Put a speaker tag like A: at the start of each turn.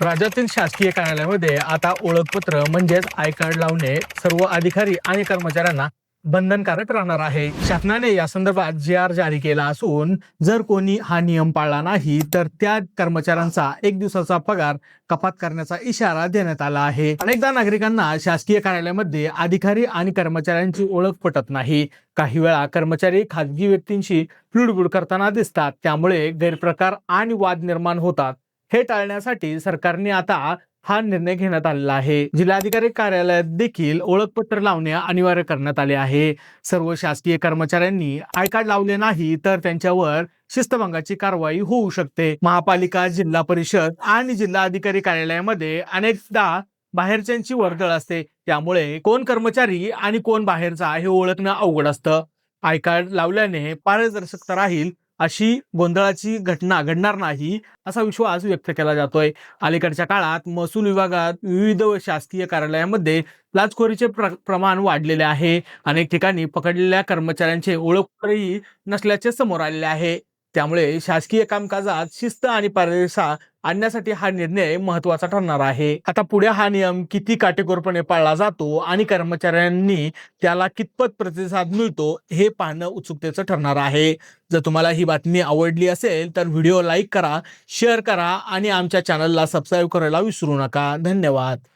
A: राज्यातील शासकीय कार्यालयामध्ये आता ओळखपत्र म्हणजेच आय कार्ड लावणे सर्व अधिकारी आणि कर्मचाऱ्यांना बंधनकारक राहणार आहे. शासनाने या संदर्भात जी आर जारी केला असून जर कोणी हा नियम पाळला नाही तर त्या कर्मचाऱ्यांचा एक दिवसाचा पगार कपात करण्याचा इशारा देण्यात आला आहे. अनेकदा नागरिकांना शासकीय कार्यालयामध्ये अधिकारी आणि कर्मचाऱ्यांची ओळख पटत नाही. काही वेळा कर्मचारी खाजगी व्यक्तींशी लुडबुड करताना दिसतात. त्यामुळे गैरप्रकार आणि वाद निर्माण होतात. हे टाळण्यासाठी सरकारने आता हा निर्णय घेण्यात आलेला आहे. जिल्हाधिकारी कार्यालयात देखील ओळखपत्र लावणे अनिवार्य करण्यात आले आहे. सर्व शासकीय कर्मचाऱ्यांनी आय कार्ड लावले नाही तर त्यांच्यावर शिस्तभंगाची कारवाई होऊ शकते. महापालिका जिल्हा परिषद आणि जिल्हा अधिकारी कार्यालयामध्ये अनेकदा बाहेरच्यांची वर्दळ असते. त्यामुळे कोण कर्मचारी आणि कोण बाहेरचा हे ओळखणं अवघड असतं. आय कार्ड लावल्याने पारदर्शकता राहील अशी गोंधळाची घटना घडणार नाही असा विश्वास व्यक्त केला जातोय. अलीकडच्या काळात महसूल विभागात विविध शासकीय कार्यालयामध्ये लाचखोरीचे प्र प्रमाण वाढलेले आहे. अनेक ठिकाणी पकडलेल्या कर्मचाऱ्यांचे ओळखही नसल्याचे समोर आलेले आहे. त्यामुळे शासकीय कामकाजात शिस्त आणि पारदर्शा आणण्यासाठी हा निर्णय महत्त्वाचा ठरणार आहे. आता पुढे हा नियम किती काटेकोरपणे पाळला जातो आणि कर्मचाऱ्यांनी त्याला कितपत प्रतिसाद मिळतो हे पाहणं उत्सुकतेचं ठरणार आहे. जर तुम्हाला ही बातमी आवडली असेल तर व्हिडिओ लाईक करा शेअर करा आणि आमच्या चॅनलला सबस्क्राईब करायला विसरू नका. धन्यवाद.